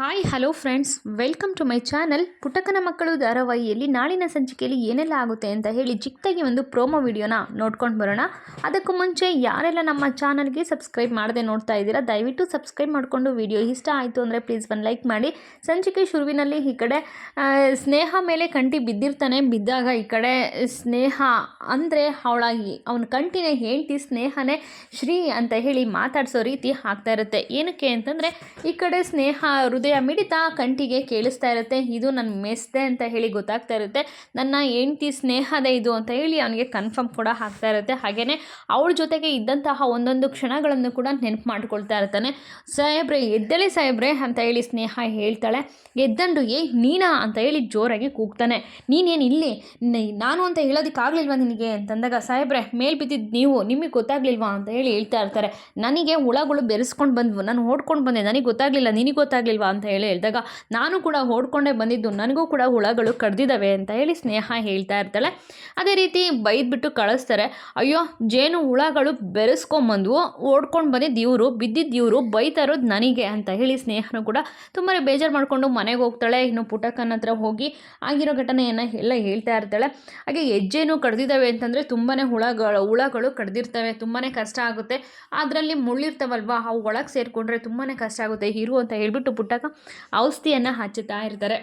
Hi hello friends welcome to my channel Puttakkana Makkalu ಧಾರಾವಾಹಿಯಲ್ಲಿ ನಾಳಿನ ಸಂಚಿಕೆಯಲ್ಲಿ ಏನೆಲ್ಲ ಆಗುತ್ತೆ ಅಂತ ಹೇಳಿ ಚಿಕ್ಕದಾಗಿ ಒಂದು ಪ್ರೋಮೋ ವಿಡಿಯೋನ ನೋಡ್ಕೊಂಡು ಬರೋಣ. ಅದಕ್ಕೂ ಮುಂಚೆ ಯಾರೆಲ್ಲ ನಮ್ಮ ಚಾನಲ್ಗೆ ಸಬ್ಸ್ಕ್ರೈಬ್ ಮಾಡದೆ ನೋಡ್ತಾ ಇದ್ದೀರಾ, ದಯವಿಟ್ಟು ಸಬ್ಸ್ಕ್ರೈಬ್ ಮಾಡಿಕೊಂಡು ವಿಡಿಯೋ ಇಷ್ಟ ಆಯಿತು ಅಂದರೆ ಪ್ಲೀಸ್ ಒಂದು ಲೈಕ್ ಮಾಡಿ. ಸಂಚಿಕೆ ಶುರುವಿನಲ್ಲಿ ಈ ಕಡೆ ಸ್ನೇಹ ಮೇಲೆ ಕಂಟಿ ಬಿದ್ದಿರ್ತಾನೆ, ಬಿದ್ದಾಗ ಈ ಕಡೆ ಸ್ನೇಹ ಅಂದರೆ ಅವಳಾಗಿ, ಅವನ ಕಂಟಿನೇ ಹೇಳ್ತಿ ಸ್ನೇಹನೇ ಶ್ರೀ ಅಂತ ಹೇಳಿ ಮಾತಾಡಿಸೋ ರೀತಿ ಆಗ್ತಾ ಇರುತ್ತೆ. ಏನಕ್ಕೆ ಅಂತಂದರೆ ಈ ಕಡೆ ಸ್ನೇಹ ಹೃದಯ ಮಿಡಿತ ಕಂಟಿಗೆ ಕೇಳಿಸ್ತಾ ಇರುತ್ತೆ, ಇದು ನನ್ನ ಮೆಸ್ದೆ ಅಂತ ಹೇಳಿ ಗೊತ್ತಾಗ್ತಾ ಇರುತ್ತೆ, ನನ್ನ ಹೆಂಡತಿ ಸ್ನೇಹದ ಇದು ಅಂತ ಹೇಳಿ ಅವನಿಗೆ ಕನ್ಫರ್ಮ್ ಕೂಡ ಆಗ್ತಾ ಇರುತ್ತೆ ಹಾಗೆಯೇ ಅವಳ ಜೊತೆಗೆ ಇದ್ದಂತಹ ಒಂದೊಂದು ಕ್ಷಣಗಳನ್ನು ಕೂಡ ನೆನಪು ಮಾಡ್ಕೊಳ್ತಾ ಇರ್ತಾನೆ. ಸಾಹೇಬ್ರೆ, ಎದ್ದಳೆ ಸಾಹೇಬ್ರೆ ಅಂತ ಹೇಳಿ ಸ್ನೇಹ ಹೇಳ್ತಾಳೆ. ಎದ್ದಂಡು ಏ ನೀನಾ? ಅಂತ ಹೇಳಿ ಜೋರಾಗಿ ಕೂಗ್ತಾನೆ. ನೀನೇನು ಇಲ್ಲಿ? ನಾನು ಅಂತ ಹೇಳೋದಕ್ಕಾಗಲಿಲ್ವಾ ನಿನಗೆ? ಅಂತಂದಾಗ ಸಾಹೇಬ್ರೆ, ಮೇಲ್ ಬಿದ್ದಿದ್ದು ನೀವು, ನಿಮಗೆ ಗೊತ್ತಾಗ್ಲಿಲ್ವಾ? ಅಂತ ಹೇಳಿ ಹೇಳ್ತಾ ಇರ್ತಾರೆ. ನನಗೆ ಹುಳಗಳು ಬೆರೆಸ್ಕೊಂಡು ಬಂದ್ವು, ನಾನು ಓಡ್ಕೊಂಡು ಬಂದೆ, ನನಗೆ ಗೊತ್ತಾಗಲಿಲ್ಲ, ನಿನಗೆ ಗೊತ್ತಾಗ್ಲಿಲ್ವಾ? ಅಂತ ಹೇಳಿ ಹೇಳಿದಾಗ, ನಾನು ಕೂಡ ಓಡ್ಕೊಂಡೇ ಬಂದಿದ್ದು, ನನಗೂ ಕೂಡ ಹುಳಗಳು ಕಡ್ದಿದ್ದಾವೆ ಅಂತ ಹೇಳಿ ಸ್ನೇಹ ಹೇಳ್ತಾ ಇರ್ತಾಳೆ. ಅದೇ ರೀತಿ ಬೈದ್ಬಿಟ್ಟು ಕಳಿಸ್ತಾರೆ, ಅಯ್ಯೋ, ಜೇನು ಹುಳಗಳು ಬೆರೆಸ್ಕೊಂಬಂದು ಓಡ್ಕೊಂಡು ಬಂದಿದ್ದು ಇವರು, ಬಿದ್ದಿದ್ದು ಇವರು ಬೈತಾ ಇರೋದು ನನಗೆ ಅಂತ ಹೇಳಿ ಸ್ನೇಹನೂ ಕೂಡ ತುಂಬಾ ಬೇಜಾರು ಮಾಡಿಕೊಂಡು ಮನೆಗೆ ಹೋಗ್ತಾಳೆ. ಇನ್ನು ಪುಟಕ್ಕನ ಹತ್ರ ಹೋಗಿ ಆಗಿರೋ ಘಟನೆಯನ್ನು ಎಲ್ಲ ಹೇಳ್ತಾ ಇರ್ತಾಳೆ. ಹಾಗೆ ಹೆಜ್ಜೆನೂ ಕಡ್ದಿದ್ದಾವೆ ಅಂತಂದರೆ ತುಂಬಾ ಹುಳಗಳು ಹುಳಗಳು ಕಡ್ದಿರ್ತವೆ ತುಂಬಾ ಕಷ್ಟ ಆಗುತ್ತೆ. ಅದರಲ್ಲಿ ಮುಳ್ಳಿರ್ತಾವಲ್ವ, ಅವು ಒಳಗೆ ಸೇರಿಕೊಂಡ್ರೆ ತುಂಬಾ ಕಷ್ಟ ಆಗುತ್ತೆ, ಇರು ಅಂತ ಹೇಳ್ಬಿಟ್ಟು ಪುಟ್ಟಕ ಔಷಧಿಯನ್ನು ಹಚ್ಚುತ್ತಾ ಇರ್ತಾರೆ.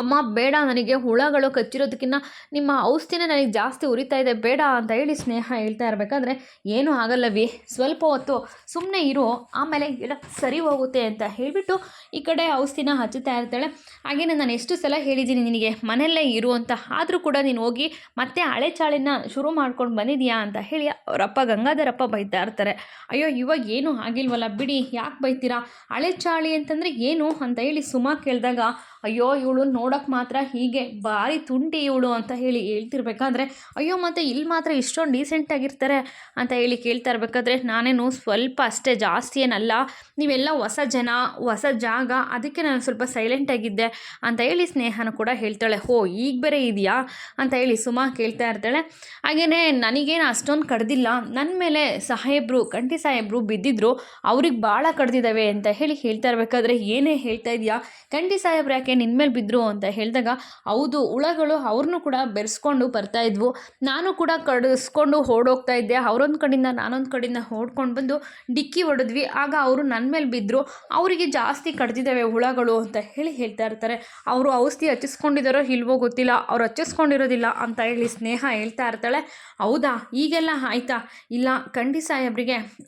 ಅಮ್ಮ ಬೇಡ ನನಗೆ ಹುಳಗಳು ಕಚ್ಚಿರೋದಕ್ಕಿಂತ ನಿಮ್ಮ ಔಷಧಿನೇ ನನಗೆ ಜಾಸ್ತಿ ಉರಿತಾ ಇದೆ, ಬೇಡ ಅಂತ ಹೇಳಿ ಸ್ನೇಹ ಹೇಳ್ತಾ ಇರಬೇಕಾದ್ರೆ ಏನೂ ಆಗಲ್ಲವಿ ಸ್ವಲ್ಪ ಹೊತ್ತು ಸುಮ್ಮನೆ ಇರು, ಆಮೇಲೆ ಎಲ್ಲ ಸರಿ ಹೋಗುತ್ತೆ ಅಂತ ಹೇಳಿಬಿಟ್ಟು ಈ ಕಡೆ ಔಷಧಿನ ಹಚ್ಚುತ್ತಾ ಇರ್ತಾಳೆ. ಹಾಗೆಯೇ ನಾನು ಎಷ್ಟು ಸಲ ಹೇಳಿದ್ದೀನಿ ನಿನಗೆ, ಮನೆಯಲ್ಲೇ ಇರು ಅಂತ. ಆದರೂ ಕೂಡ ನೀನು ಹೋಗಿ ಮತ್ತೆ ಹಳೆ ಚಾಳಿನ ಶುರು ಮಾಡ್ಕೊಂಡು ಬಂದಿದ್ಯಾ ಅಂತ ಹೇಳಿ ಅವರಪ್ಪ, ಗಂಗಾಧರಪ್ಪ ಬೈತಾ ಇರ್ತಾರೆ. ಅಯ್ಯೋ, ಇವಾಗ ಏನೂ ಆಗಿಲ್ವಲ್ಲ ಬಿಡಿ, ಯಾಕೆ ಬೈತೀರಾ? ಹಳೆ ಚಾಳಿ ಅಂತಂದರೆ ಏನು ಅಂತ ಹೇಳಿ ಸುಮಾ ಕೇಳಿದಾಗ ಅಯ್ಯೋ, ಇವಳು ನೋಡೋಕೆ ಮಾತ್ರ ಹೀಗೆ ಭಾರಿ ತುಂಟಿ ಇವಳು ಅಂತ ಹೇಳಿ ಹೇಳ್ತಿರ್ಬೇಕಾದ್ರೆ, ಅಯ್ಯೋ, ಮತ್ತು ಇಲ್ಲಿ ಮಾತ್ರ ಇಷ್ಟೊಂದು ಡೀಸೆಂಟಾಗಿರ್ತಾರೆ ಅಂತ ಹೇಳಿ ಕೇಳ್ತಾ ಇರಬೇಕಾದ್ರೆ, ನಾನೇನು ಸ್ವಲ್ಪ ಅಷ್ಟೇ ಜಾಸ್ತಿ ಏನಲ್ಲ, ನೀವೆಲ್ಲ ಹೊಸ ಜನ, ಹೊಸ ಜಾಗ, ಅದಕ್ಕೆ ನಾನು ಸ್ವಲ್ಪ ಸೈಲೆಂಟಾಗಿದ್ದೆ ಅಂತ ಹೇಳಿ ಸ್ನೇಹನ ಕೂಡ ಹೇಳ್ತಾಳೆ, ಹೋ, ಈಗ ಬೇರೆ ಇದೆಯಾ? ಅಂತ ಹೇಳಿ ಸುಮಾ ಕೇಳ್ತಾ ಇರ್ತಾಳೆ. ಹಾಗೆಯೇ ನನಗೇನು ಅಷ್ಟೊಂದು ಕಡ್ದಿಲ್ಲ ನನ್ನ ಮೇಲೆ ಸಾಹೇಬರು ಕಂಠಿ ಸಾಹೇಬರು ಬಿದ್ದಿದ್ರು, ಅವ್ರಿಗೆ ಭಾಳ ಕಡ್ದಿದ್ದಾವೆ ಅಂತ ಹೇಳಿ ಹೇಳ್ತಾ ಇರ್ಬೇಕಾದ್ರೆ, ಏನೇ ಹೇಳ್ತಾ ಇದೆಯಾ? ಕಂಠಿ ಸಾಹೇಬ್ರು ಯಾಕೆ ನಿನ್ನ ಮೇಲೆ ಬಿದ್ದರು ಅಂತ ಹೇಳಿದಾಗ ಹೌದು, ಹುಳಗಳು ಅವ್ರನ್ನೂ ಕೂಡ ಬೆರೆಸ್ಕೊಂಡು ಬರ್ತಾ ಇದ್ವು. ನಾನು ಕೂಡ ಕಡಿಸ್ಕೊಂಡು ಓಡೋಗ್ತಾ ಇದ್ದೆ. ಅವರೊಂದು ಕಡೆಯಿಂದ ನಾನೊಂದು ಕಡೆಯಿಂದ ಓಡ್ಕೊಂಡು ಬಂದು ಡಿಕ್ಕಿ ಹೊಡೆದ್ವಿ. ಆಗ ಅವರು ನನ್ನ ಮೇಲೆ ಬಿದ್ದರು ಅವರಿಗೆ ಜಾಸ್ತಿ ಕಡ್ದಿದ್ದಾವೆ ಹುಳಗಳು ಅಂತ ಹೇಳಿ ಹೇಳ್ತಾ ಇರ್ತಾರೆ. ಅವರು ಔಷಧಿ ಹಚ್ಚಿಸ್ಕೊಂಡಿದ್ದಾರೋ ಇಲ್ವೋ ಗೊತ್ತಿಲ್ಲ. ಅವ್ರು ಹಚ್ಚಿಸ್ಕೊಂಡಿರೋದಿಲ್ಲ ಅಂತ ಹೇಳಿ ಸ್ನೇಹ ಹೇಳ್ತಾ ಇರ್ತಾಳೆ. ಹೌದಾ? ಈಗೆಲ್ಲ ಆಯ್ತಾ? ಇಲ್ಲ, ಖಂಡಿ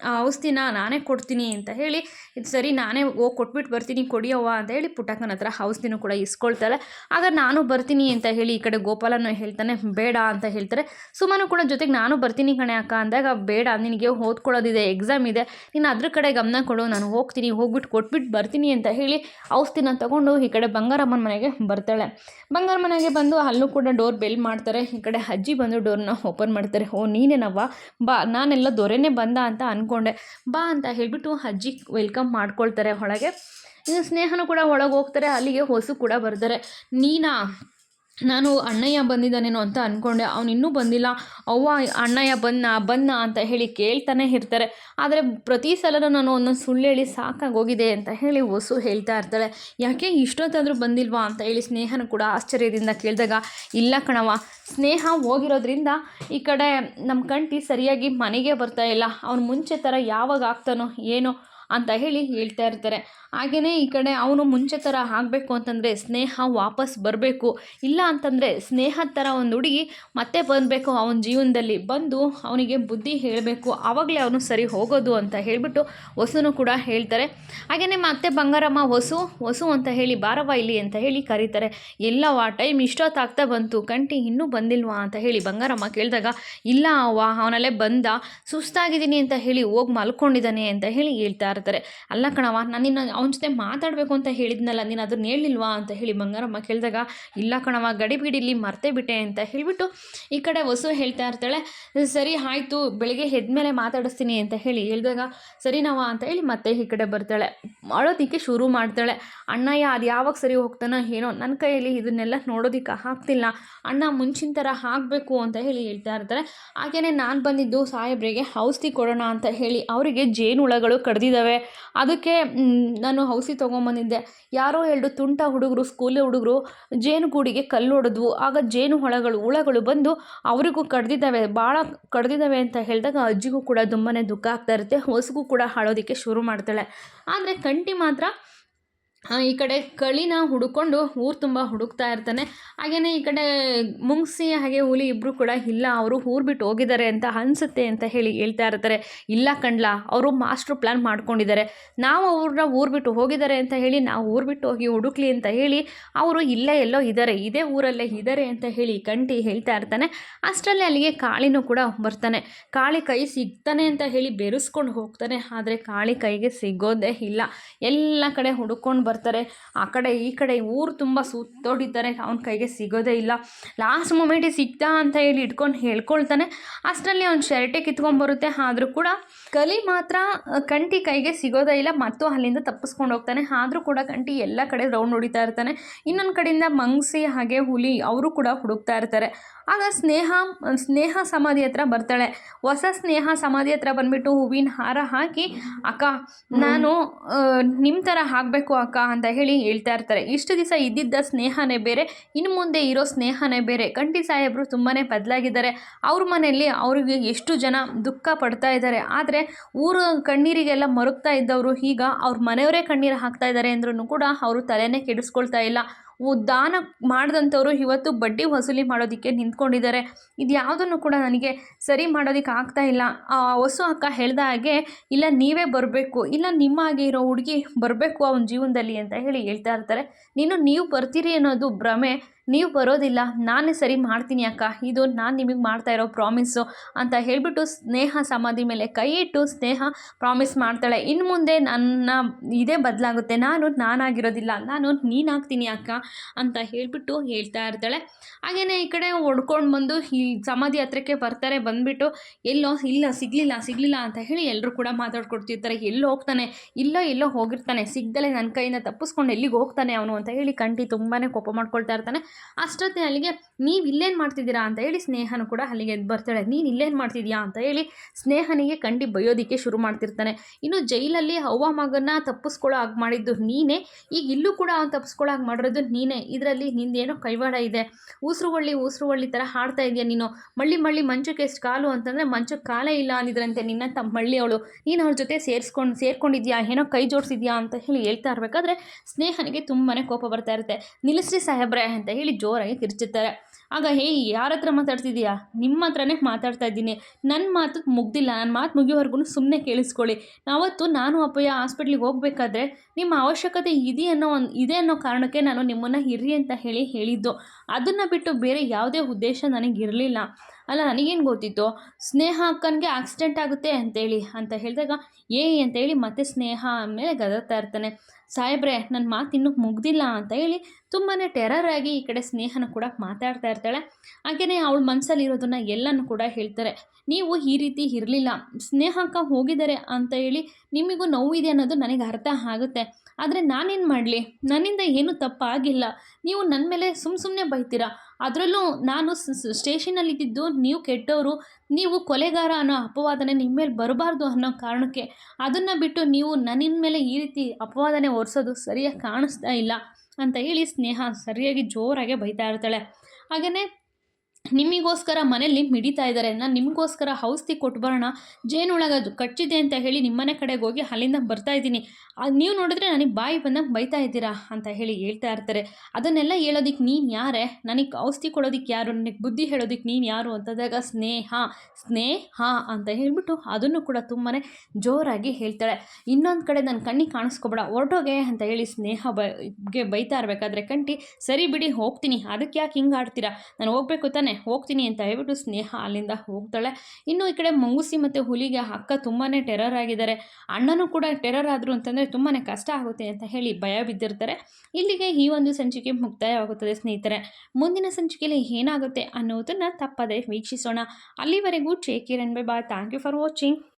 ಆ ಔಷಧಿನ ನಾನೇ ಕೊಡ್ತೀನಿ ಅಂತ ಹೇಳಿ ಇದು ಸರಿ, ನಾನೇ ಹೋಗಿ ಕೊಟ್ಬಿಟ್ಟು ಬರ್ತೀನಿ ಕೊಡಿಯವ್ವ ಅಂತ ಹೇಳಿ ಪುಟ್ಟಕ್ಕನ ಹತ್ರ ಔಷಧಿನೂ ಕೂಡ ಇಸ್ಕೊಳ್ತಾಳೆ ಆಗ ನಾನು ಬರ್ತೀನಿ ಅಂತ ಹೇಳಿ ಈ ಕಡೆ ಗೋಪಾಲನು ಹೇಳ್ತಾನೆ, ಬೇಡ ಅಂತ ಹೇಳ್ತಾರೆ. ಸುಮನು ಕೂಡ ಜೊತೆಗೆ, ನಾನು ಬರ್ತೀನಿ ಕಣೆ ಅಕ್ಕ ಅಂದಾಗ, ಬೇಡ, ನಿನಗೆ ಓದ್ಕೊಳ್ಳೋದಿದೆ ಎಕ್ಸಾಮ್ ಇದೆ. ನೀನು ಅದ್ರ ಕಡೆ ಗಮನ ಕೊಡು, ನಾನು ಹೋಗ್ತೀನಿ, ಹೋಗ್ಬಿಟ್ಟು ಕೊಟ್ಬಿಟ್ಟು ಬರ್ತೀನಿ ಅಂತ ಹೇಳಿ ಔಷಧಿನ ತಗೊಂಡು ಈ ಕಡೆ ಬಂಗಾರಮ್ಮನ ಮನೆಗೆ ಬರ್ತಾಳೆ. ಬಂಗಾರ ಮನೆಗೆ ಬಂದು ಅಲ್ಲೂ ಕೂಡ ಡೋರ್ ಬೆಲ್ ಮಾಡ್ತಾರೆ. ಈ ಕಡೆ ಅಜ್ಜಿ ಬಂದು ಡೋರ್ನ ಓಪನ್ ಮಾಡ್ತಾರೆ. ಓ, ನೀನೇನವ್ವ? ಬಾ, ನಾನೆಲ್ಲ ದೊರೆನೇ ಬಂದ ಅಂತ ಅಂದ್ಕೊಂಡೆ ಬಾ ಅಂತ ಹೇಳಿಬಿಟ್ಟು ಅಜ್ಜಿ ವೆಲ್ಕಮ್ ಮಾಡ್ಕೊಳ್ತಾರೆ ಒಳಗೆ. ಇನ್ನು ಸ್ನೇಹನೂ ಕೂಡ ಒಳಗೆ ಹೋಗ್ತಾರೆ ಅಲ್ಲಿಗೆ ಹೊಸು ಕೂಡ ಬರ್ತಾರೆ. ನೀನಾ, ನಾನು ಅಣ್ಣಯ್ಯ ಬಂದಿದ್ದಾನೇನೋ ಅಂತ ಅಂದ್ಕೊಂಡೆ ಅವನು ಇನ್ನೂ ಬಂದಿಲ್ಲ. ಅವ್ವ, ಅಣ್ಣಯ್ಯ ಬನ್ನ ಬನ್ನ ಅಂತ ಹೇಳಿ ಕೇಳ್ತಾನೆ ಇರ್ತಾರೆ. ಆದರೆ ಪ್ರತಿ ಸಲನೂ ನಾನು ಒಂದೊಂದು ಸುಳ್ಳು ಹೇಳಿ ಸಾಕಾಗೋಗಿದೆ ಅಂತ ಹೇಳಿ ಹೊಸು ಹೇಳ್ತಾ ಇರ್ತಾಳೆ. ಯಾಕೆ ಇಷ್ಟೊತ್ತಾದರೂ ಬಂದಿಲ್ವಾ ಅಂತ ಹೇಳಿ ಸ್ನೇಹನ ಕೂಡ ಆಶ್ಚರ್ಯದಿಂದ ಕೇಳಿದಾಗ, ಇಲ್ಲ ಕಣವ ಸ್ನೇಹ ಹೋಗಿರೋದ್ರಿಂದ ಈ ಕಡೆ ನಮ್ಮ ಕಂಟಿ ಸರಿಯಾಗಿ ಮನೆಗೆ ಬರ್ತಾ ಇಲ್ಲ. ಅವನು ಮುಂಚೆ ಥರ ಯಾವಾಗ ಆಗ್ತಾನೋ ಏನೋ ಅಂತ ಹೇಳಿ ಹೇಳ್ತಾ ಇರ್ತಾರೆ. ಹಾಗೆಯೇ ಈ ಕಡೆ ಅವನು ಮುಂಚೆ ಥರ ಆಗಬೇಕು ಅಂತಂದರೆ ಸ್ನೇಹ ವಾಪಸ್ ಬರಬೇಕು. ಇಲ್ಲ ಅಂತಂದರೆ ಸ್ನೇಹದ ಥರ ಒಂದು ಹುಡುಗಿ ಮತ್ತೆ ಬರಬೇಕು ಅವನ ಜೀವನದಲ್ಲಿ. ಬಂದು ಅವನಿಗೆ ಬುದ್ಧಿ ಹೇಳಬೇಕು. ಆವಾಗಲೇ ಅವನು ಸರಿ ಹೋಗೋದು ಅಂತ ಹೇಳಿಬಿಟ್ಟು ವಸುನು ಕೂಡ ಹೇಳ್ತಾರೆ. ಹಾಗೆಯೇ ಮತ್ತೆ ಬಂಗಾರಮ್ಮ, ವಸು ವಸು ಅಂತ ಹೇಳಿ ಬಾರವ ಇಲ್ಲಿ ಅಂತ ಹೇಳಿ ಕರೀತಾರೆ. ಎಲ್ಲವ, ಟೈಮ್ ಇಷ್ಟೊತ್ತಾಗ್ತಾ ಬಂತು. ಕಂಟಿ ಇನ್ನೂ ಬಂದಿಲ್ವಾ ಅಂತ ಹೇಳಿ ಬಂಗಾರಮ್ಮ ಕೇಳಿದಾಗ, ಇಲ್ಲ ಅವ್ವ, ಅವನಲ್ಲೇ ಬಂದ. ಸುಸ್ತಾಗಿದ್ದೀನಿ ಅಂತ ಹೇಳಿ ಹೋಗಿ ಮಲ್ಕೊಂಡಿದ್ದಾನೆ ಅಂತ ಹೇಳಿ ಹೇಳ್ತಾ ಇರ್ತಾರೆ. ಅಲ್ಲ ಕಣವ ನಾನು ನಿನ್ನ ಅವನ ಜೊತೆ ಮಾತಾಡಬೇಕು ಅಂತ ಹೇಳಿದ್ನಲ್ಲ, ನೀನು ಅದನ್ನ ಹೇಳಿಲ್ವಾ ಅಂತ ಹೇಳಿ ಬಂಗಾರಮ್ಮ ಕೇಳಿದಾಗ, ಇಲ್ಲ ಕಣವ ಗಡಿಬಿಡಿಲಿ ಮರ್ತೇ ಬಿಟ್ಟೆ ಅಂತ ಹೇಳಿಬಿಟ್ಟು ಈ ಕಡೆ ವಸು ಹೇಳ್ತಾ ಇರ್ತಾಳೆ, ಸರಿ ಆಯಿತು, ಬೆಳಿಗ್ಗೆ ಎದ್ಮೇಲೆ ಮಾತಾಡಿಸ್ತೀನಿ ಅಂತ ಹೇಳಿ ಹೇಳಿದಾಗ ಸರಿನವ ಅಂತ ಹೇಳಿ ಮತ್ತೆ ಈ ಕಡೆ ಬರ್ತಾಳೆ. ಮಾಡೋದಕ್ಕೆ ಶುರು ಮಾಡ್ತಾಳೆ. ಅಣ್ಣಯ್ಯ, ಅದು ಯಾವಾಗ ಸರಿ ಹೋಗ್ತಾನೋ ಏನೋ ನನ್ನ ಕೈಯಲ್ಲಿ ಇದನ್ನೆಲ್ಲ ನೋಡೋದಕ್ಕೆ ಹಾಕ್ತಿಲ್ಲ ಅಣ್ಣ ಮುಂಚಿನ ಥರ ಆಗಬೇಕು ಅಂತ ಹೇಳಿ ಹೇಳ್ತಾ ಇರ್ತಾರೆ ಹಾಗೆಯೇ ನಾನು ಬಂದಿದ್ದು ಸಾಹೇಬ್ರಿಗೆ ಔಷಧಿ ಕೊಡೋಣ ಅಂತ ಹೇಳಿ, ಅವರಿಗೆ ಜೇನುಹುಳಗಳು ಕಡ್ದಿದ್ದಾವೆ ಅದಕ್ಕೆ ನಾನು ಹೌಸಿ ತೊಗೊಂಬಂದಿದ್ದೆ. ಯಾರೋ ಎರಡು ತುಂಟ ಹುಡುಗರು, ಸ್ಕೂಲ್ ಹುಡುಗರು ಜೇನುಗೂಡಿಗೆ ಕಲ್ಲು ಹೊಡೆದ್ವು. ಆಗ ಜೇನು ಹುಳಗಳು ಹುಳಗಳು ಬಂದು ಅವರಿಗೂ ಕಡ್ದಿದ್ದಾವೆ. ಭಾಳ ಕಡ್ದಿದ್ದಾವೆ ಅಂತ ಹೇಳಿದಾಗ ಅಜ್ಜಿಗೂ ಕೂಡ ತುಂಬಾ ದುಃಖ ಆಗ್ತಾ ಇರುತ್ತೆ. ಹೊಸಗೂ ಕೂಡ ಅಳೋದಕ್ಕೆ ಶುರು ಮಾಡ್ತಾಳೆ. ಆದರೆ ಕಂಟಿ ಮಾತ್ರ ಈ ಕಡೆ ಕಳಿನ ಹುಡುಕೊಂಡು ಊರು ತುಂಬ ಹುಡುಕ್ತಾ ಇರ್ತಾನೆ. ಹಾಗೆಯೇ ಈ ಕಡೆ ಮುಂಗ್ಸಿ ಹಾಗೆ ಹುಲಿ ಇಬ್ಬರು ಕೂಡ ಇಲ್ಲ, ಅವರು ಊರು ಬಿಟ್ಟು ಹೋಗಿದ್ದಾರೆ ಅಂತ ಅನಿಸುತ್ತೆ ಅಂತ ಹೇಳಿ ಹೇಳ್ತಾ ಇರ್ತಾರೆ. ಇಲ್ಲ ಕಣ್ಲಾ, ಅವರು ಮಾಸ್ಟ್ರು ಪ್ಲ್ಯಾನ್ ಮಾಡ್ಕೊಂಡಿದ್ದಾರೆ. ನಾವು ಅವ್ರನ್ನ ಊರು ಬಿಟ್ಟು ಹೋಗಿದ್ದಾರೆ ಅಂತ ಹೇಳಿ, ನಾವು ಊರು ಬಿಟ್ಟು ಹೋಗಿ ಹುಡುಕ್ಲಿ ಅಂತ ಹೇಳಿ, ಅವರು ಇಲ್ಲೇ ಎಲ್ಲೋ ಇದ್ದಾರೆ, ಇದೇ ಊರಲ್ಲೇ ಇದ್ದಾರೆ ಅಂತ ಹೇಳಿ ಕಂಟಿ ಹೇಳ್ತಾ ಇರ್ತಾನೆ. ಅಷ್ಟರಲ್ಲಿ ಅಲ್ಲಿಗೆ ಕಾಳಿನೂ ಕೂಡ ಬರ್ತಾನೆ. ಕಾಳಿ ಕೈ ಸಿಗ್ತಾನೆ ಅಂತ ಹೇಳಿ ಬೆರೆಸ್ಕೊಂಡು ಹೋಗ್ತಾನೆ, ಆದರೆ ಕಾಳಿ ಕೈಗೆ ಸಿಗೋದೇ ಇಲ್ಲ. ಎಲ್ಲ ಕಡೆ ಹುಡುಕೊಂಡು ಬರ್ತಾರೆ. ಆ ಕಡೆ, ಈ ಕಡೆ ಊರು ತುಂಬ ಸುತ್ತೋಡಿದ್ದಾರೆ. ಅವನ ಕೈಗೆ ಸಿಗೋದೇ ಇಲ್ಲ. ಲಾಸ್ಟ್ ಮೂಮೆಂಟಿಗೆ ಸಿಗ್ತಾ ಅಂತ ಹೇಳಿ ಇಟ್ಕೊಂಡು ಹೇಳ್ಕೊಳ್ತಾನೆ. ಅಷ್ಟರಲ್ಲಿ ಅವ್ನು ಶರ್ಟೆ ಕಿತ್ಕೊಂಡ್ಬರುತ್ತೆ ಆದರೂ ಕೂಡ ಕಲಿ ಮಾತ್ರ ಕಂಟಿ ಕೈಗೆ ಸಿಗೋದೇ ಇಲ್ಲ. ಮತ್ತು ಅಲ್ಲಿಂದ ತಪ್ಪಿಸ್ಕೊಂಡು ಹೋಗ್ತಾನೆ. ಆದರೂ ಕೂಡ ಕಂಟಿ ಎಲ್ಲ ಕಡೆ ರೌಂಡ್ ಹೊಡಿತಾ ಇರ್ತಾನೆ. ಇನ್ನೊಂದು ಕಡೆಯಿಂದ ಮಂಗ್ಸಿ, ಹಾಗೆ ಹುಲಿ ಅವರು ಕೂಡ ಹುಡುಕ್ತಾ ಇರ್ತಾರೆ. ಆಗ ಸ್ನೇಹ ಸ್ನೇಹ ಸಮಾಧಿ ಹತ್ರ ಬರ್ತಾಳೆ. ಹೊಸ ಸ್ನೇಹ ಸಮಾಧಿ ಹತ್ರ ಬಂದ್ಬಿಟ್ಟು ಹೂವಿನ ಹಾರ ಹಾಕಿ, ಅಕ್ಕ, ನಾನು ನಿಮ್ಮ ಥರ ಆಗಬೇಕು ಅಕ್ಕ. ಅಂತ ಹೇಳಿ ಹೇಳ್ತಾ ಇರ್ತಾರೆ. ಇಷ್ಟು ದಿವಸ ಇದ್ದಿದ್ದ ಸ್ನೇಹನೇ ಬೇರೆ, ಇನ್ನು ಮುಂದೆ ಇರೋ ಸ್ನೇಹನೇ ಬೇರೆ. ಕಂಠಿ ಸಾಹೇಬರು ತುಂಬಾ ಬದಲಾಗಿದ್ದಾರೆ. ಅವ್ರ ಮನೆಯಲ್ಲಿ ಅವ್ರಿಗೆ ಎಷ್ಟು ಜನ ದುಃಖ ಪಡ್ತಾ ಇದ್ದಾರೆ. ಆದರೆ ಊರು ಕಣ್ಣೀರಿಗೆಲ್ಲ ಮರುಗ್ತಾ ಇದ್ದವರು ಈಗ ಅವ್ರ ಮನೆಯವರೇ ಕಣ್ಣೀರು ಹಾಕ್ತಾ ಇದ್ದಾರೆ ಅಂದ್ರೂ ಕೂಡ ಅವರು ತಲೆನೇ ಕೆಡಿಸ್ಕೊಳ್ತಾ ಇಲ್ಲ. ದಾನ ಮಾಡಿದಂಥವ್ರು ಇವತ್ತು ಬಡ್ಡಿ ವಸೂಲಿ ಮಾಡೋದಕ್ಕೆ ನಿಂತ್ಕೊಂಡಿದ್ದಾರೆ. ಇದು ಯಾವುದನ್ನು ಕೂಡ ನನಗೆ ಸರಿ ಮಾಡೋದಕ್ಕೆ ಆಗ್ತಾ ಇಲ್ಲ. ಆ ಹೊಸು ಅಕ್ಕ ಹೇಳ್ದ ಹಾಗೆ, ಇಲ್ಲ ನೀವೇ ಬರಬೇಕು, ಇಲ್ಲ ನಿಮ್ಮ ಹಾಗೆ ಇರೋ ಹುಡುಗಿ ಬರಬೇಕು ಅವನ ಜೀವನದಲ್ಲಿ ಅಂತ ಹೇಳಿ ಹೇಳ್ತಾ ಇರ್ತಾರೆ. ನೀನು ನೀವು ಬರ್ತೀರಿ ಅನ್ನೋದು ಭ್ರಮೆ. ನೀವು ಬರೋದಿಲ್ಲ, ನಾನೇ ಸರಿ ಮಾಡ್ತೀನಿ ಅಕ್ಕ. ಇದು ನಾನು ನಿಮಗೆ ಮಾಡ್ತಾ ಇರೋ ಪ್ರಾಮಿಸ್ಸು ಅಂತ ಹೇಳಿಬಿಟ್ಟು ಸ್ನೇಹ ಸಮಾಧಿ ಮೇಲೆ ಕೈ ಇಟ್ಟು ಸ್ನೇಹ ಪ್ರಾಮಿಸ್ ಮಾಡ್ತಾಳೆ. ಇನ್ನು ಮುಂದೆ ನನ್ನ ಇದೇ ಬದಲಾಗುತ್ತೆ. ನಾನು ನಾನಾಗಿರೋದಿಲ್ಲ. ನಾನು ನೀನಾಗ್ತೀನಿ ಅಕ್ಕ ಅಂತ ಹೇಳಿಬಿಟ್ಟು ಹೇಳ್ತಾ ಇರ್ತಾಳೆ. ಹಾಗೆಯೇ ಈ ಕಡೆ ಹೊಡ್ಕೊಂಡು ಬಂದು ಈ ಸಮಾಧಿ ಹತ್ರಕ್ಕೆ ಬರ್ತಾರೆ. ಬಂದುಬಿಟ್ಟು ಎಲ್ಲೋ, ಇಲ್ಲ, ಸಿಗಲಿಲ್ಲ ಸಿಗಲಿಲ್ಲ ಅಂತ ಹೇಳಿ ಎಲ್ಲರೂ ಕೂಡ ಮಾತಾಡ್ಕೊಡ್ತಿರ್ತಾರೆ. ಎಲ್ಲೋ ಹೋಗ್ತಾನೆ. ಇಲ್ಲೋ, ಎಲ್ಲೋ ಹೋಗಿರ್ತಾನೆ. ಸಿಗ್ದಲೇ ನನ್ನ ಕೈಯಿಂದ ತಪ್ಪಿಸ್ಕೊಂಡು ಎಲ್ಲಿಗೆ ಹೋಗ್ತಾನೆ ಅವನು ಅಂತ ಹೇಳಿ ಕಂಟಿ ತುಂಬಾ ಕೋಪ ಮಾಡ್ಕೊಳ್ತಾ ಇರ್ತಾನೆ. ಅಷ್ಟೊತ್ತಿಗೆ ಅಲ್ಲಿಗೆ, ನೀವು ಇಲ್ಲೇನು ಮಾಡ್ತಿದ್ದೀರಾ? ಅಂತ ಹೇಳಿ ಸ್ನೇಹನು ಕೂಡ ಅಲ್ಲಿಗೆ ಬರ್ತಾಳೆ. ನೀನು ಇಲ್ಲೇನು ಮಾಡ್ತಿದ್ಯಾ? ಅಂತ ಹೇಳಿ ಸ್ನೇಹನಿಗೆ ಕಂಡಿ ಬಯೋದಿಕ್ಕೆ ಶುರು ಮಾಡ್ತಿರ್ತಾನೆ. ಇನ್ನು ಜೈಲಲ್ಲಿ ಅವ್ವ ಮಗನ ತಪ್ಪಿಸ್ಕೊಳ್ಳೋ ಹಾಗೆ ಮಾಡಿದ್ದು ನೀನೇ. ಈಗ ಇಲ್ಲೂ ಕೂಡ ಅವ್ನು ತಪ್ಪಿಸ್ಕೊಳ್ಳೋ ಮಾಡಿರೋದು ನೀನೇ. ಇದರಲ್ಲಿ ನಿಂದೇನೋ ಕೈವಾಡ ಇದೆ. ಉಸಿರುವಳ್ಳಿ ಉಸಿರುವಳ್ಳಿ ಥರ ಹಾಡ್ತಾ ಇದೆಯಾ ನೀನು? ಮಳ್ಳಿ ಮಳ್ಳಿ, ಮಂಚಕ್ಕೆ ಎಷ್ಟು ಕಾಲು ಅಂತಂದರೆ ಮಂಚಕ್ಕೆ ಕಾಲೇ ಇಲ್ಲ ಅಂದಿದ್ರಂತೆ ನಿನ್ನಂತ ಮಳ್ಳಿ ಅವಳು ನೀನು ಅವ್ರ ಜೊತೆ ಸೇರಿಸ್ಕೊಂಡು, ಸೇರ್ಕೊಂಡಿದ್ಯಾ? ಏನೋ ಕೈ ಜೋಡಿಸಿದ್ಯಾ? ಅಂತ ಹೇಳಿ ಹೇಳ್ತಾ ಇರಬೇಕಾದ್ರೆ ಸ್ನೇಹನಿಗೆ ತುಂಬಾ ಕೋಪ ಬರ್ತಾ ಇರುತ್ತೆ. ನಿಲ್ಲಿಸ್ರಿ ಸಾಹೇಬ್ರೆ ಅಂತ ಹೇಳಿ ಜೋರಾಗಿ ಕಿರ್ಚುತ್ತಾರೆ. ಆಗ, ಹೇ, ಯಾರ ಹತ್ರ ಮಾತಾಡ್ತಿದ್ದೀಯಾ ನಿಮ್ಮ ಹತ್ರನೇ ಮಾತಾಡ್ತಾ ಇದ್ದೀನಿ. ನನ್ನ ಮಾತು ಮುಗ್ದಿಲ್ಲ. ನನ್ನ ಮಾತು ಮುಗಿಯೋವರೆಗೂ ಸುಮ್ಮನೆ ಕೇಳಿಸ್ಕೊಳ್ಳಿ. ಅವತ್ತು ನಾನು ಅಪ್ಪಯ್ಯ ಹಾಸ್ಪಿಟ್ಲಿಗೆ ಹೋಗಬೇಕಾದ್ರೆ ನಿಮ್ಮ ಅವಶ್ಯಕತೆ ಇದೆ ಅನ್ನೋ ಒಂದು, ಇದೆ ಅನ್ನೋ ಕಾರಣಕ್ಕೆ ನಾನು ನಿಮ್ಮನ್ನು ಇರ್ರಿ ಅಂತ ಹೇಳಿ ಹೇಳಿದ್ದು. ಅದನ್ನು ಬಿಟ್ಟು ಬೇರೆ ಯಾವುದೇ ಉದ್ದೇಶ ನನಗಿರಲಿಲ್ಲ ಅಲ್ಲ, ನನಗೇನು ಗೊತ್ತಿತ್ತು? ಸ್ನೇಹ ಅಕ್ಕನಿಗೆ ಆಕ್ಸಿಡೆಂಟ್ ಆಗುತ್ತೆ ಅಂತೇಳಿ. ಅಂತ ಹೇಳಿದಾಗ, ಏ ಅಂತೇಳಿ ಮತ್ತೆ ಸ್ನೇಹ ಮೇಲೆ ಗದರ್ತಾ ಇರ್ತಾನೆ. ಸಾಹೇಬ್ರೆ ನನ್ನ ಮಾತು ಇನ್ನೂ ಮುಗ್ದಿಲ್ಲ ಅಂತ ಹೇಳಿ ತುಂಬಾ ಟೆರರ್ ಆಗಿ ಈ ಕಡೆ ಸ್ನೇಹನ ಕೂಡ ಮಾತಾಡ್ತಾ ಇರ್ತಾಳೆ. ಹಾಗೆಯೇ ಅವಳ ಮನಸ್ಸಲ್ಲಿರೋದನ್ನು ಎಲ್ಲನೂ ಕೂಡ ಹೇಳ್ತಾರೆ. ನೀವು ಈ ರೀತಿ ಇರಲಿಲ್ಲ, ಸ್ನೇಹಕ್ಕ ಹೋಗಿದ್ದಾರೆ ಅಂತ ಹೇಳಿ ನಿಮಗೂ ನೋವಿದೆ ಅನ್ನೋದು ನನಗೆ ಅರ್ಥ ಆಗುತ್ತೆ. ಆದರೆ ನಾನೇನು ಮಾಡಲಿ? ನನ್ನಿಂದ ಏನೂ ತಪ್ಪಾಗಿಲ್ಲ. ನೀವು ನನ್ನ ಮೇಲೆ ಸುಮ್ಮ ಸುಮ್ಮನೆ ಬೈತೀರಾ? ಅದರಲ್ಲೂ ನಾನು ಸ್ಟೇಷನಲ್ಲಿದ್ದಿದ್ದು ನೀವು ಕೆಟ್ಟವರು ನೀವು ಕೊಲೆಗಾರ ಅನ್ನೋ ಅಪವಾದನೆ ನಿಮ್ಮ ಮೇಲೆ ಬರಬಾರ್ದು ಅನ್ನೋ ಕಾರಣಕ್ಕೆ ಅದನ್ನು ಬಿಟ್ಟು ನೀವು ನನ್ನ ಮೇಲೆ ಈ ರೀತಿ ಅಪವಾದನೆ ಹೊರಿಸೋದು ಸರಿಯಾಗಿ ಕಾಣಿಸ್ತಾ ಇಲ್ಲ ಅಂತ ಹೇಳಿ ಸ್ನೇಹ ಸರಿಯಾಗಿ ಜೋರಾಗೆ ಬೈತಾ ಇರ್ತಾಳೆ. ಹಾಗೆಯೇ ನಿಮಗೋಸ್ಕರ ಮನೇಲಿ ಮಿಡಿತಾ ಇದ್ದಾರೆ. ನಾನು ನಿಮಗೋಸ್ಕರ ಔಷಧಿ ಕೊಟ್ಟು ಬರೋಣ. ಜೇನುಳಗದು ಕಚ್ಚಿದೆ ಅಂತ ಹೇಳಿ ನಿಮ್ಮನೆ ಕಡೆಗೆ ಹೋಗಿ ಅಲ್ಲಿಂದ ಬರ್ತಾ ಇದ್ದೀನಿ. ನೀವು ನೋಡಿದ್ರೆ ನನಗೆ ಬಾಯಿ ಬಂದಂಗೆ ಬೈತಾ ಇದ್ದೀರಾ ಅಂತ ಹೇಳಿ ಹೇಳ್ತಾ ಇರ್ತಾರೆ. ಅದನ್ನೆಲ್ಲ ಹೇಳೋದಕ್ಕೆ ನೀನು ಯಾರೇ? ನನಗೆ ಔಷಧಿ ಕೊಡೋದಕ್ಕೆ ಯಾರು? ನನಗೆ ಬುದ್ಧಿ ಹೇಳೋದಕ್ಕೆ ನೀನು ಯಾರು ಅಂತದಾಗ ಸ್ನೇಹ ಸ್ನೇಹ ಅಂತ ಹೇಳಿಬಿಟ್ಟು ಅದನ್ನು ಕೂಡ ತುಂಬಾ ಜೋರಾಗಿ ಹೇಳ್ತಾಳೆ. ಇನ್ನೊಂದು ಕಡೆ ನನ್ನ ಕಣ್ಣಿಗೆ ಕಾಣಿಸ್ಕೊಬೇಡ. ಹೊರಟೋಗೆ ಅಂತ ಹೇಳಿ ಸ್ನೇಹ ಬೈಗೆ ಬೈತಾ ಇರಬೇಕಾದ್ರೆ ಕಂಟಿ, ಸರಿ ಬಿಡಿ, ಹೋಗ್ತೀನಿ. ಅದಕ್ಕೆ ಯಾಕೆ ಹಿಂಗೆ ಆಡ್ತೀರಾ ನಾನು ಹೋಗ್ಬೇಕು ತಾನೆ. ಹೋಗ್ತೀನಿ ಅಂತ ಹೇಳ್ಬಿಟ್ಟು ಸ್ನೇಹ ಅಲ್ಲಿಂದ ಹೋಗ್ತಾಳೆ. ಇನ್ನು ಈ ಕಡೆ ಮಂಗುಸಿ ಮತ್ತು ಹುಲಿಗೆ ಅಕ್ಕ ತುಂಬಾ ಟೆರರ್ ಆಗಿದ್ದಾರೆ. ಅಣ್ಣನೂ ಕೂಡ ಟೆರರ್ ಆದರು ಅಂತಂದರೆ ತುಂಬಾ ಕಷ್ಟ ಆಗುತ್ತೆ ಅಂತ ಹೇಳಿ ಭಯ ಬಿದ್ದಿರ್ತಾರೆ. ಇಲ್ಲಿಗೆ ಈ ಒಂದು ಸಂಚಿಕೆ ಮುಕ್ತಾಯವಾಗುತ್ತದೆ ಸ್ನೇಹಿತರೆ. ಮುಂದಿನ ಸಂಚಿಕೆಯಲ್ಲಿ ಏನಾಗುತ್ತೆ ಅನ್ನೋದನ್ನು ತಪ್ಪದೇ ವೀಕ್ಷಿಸೋಣ. ಅಲ್ಲಿವರೆಗೂ take care bye bye thank you for watching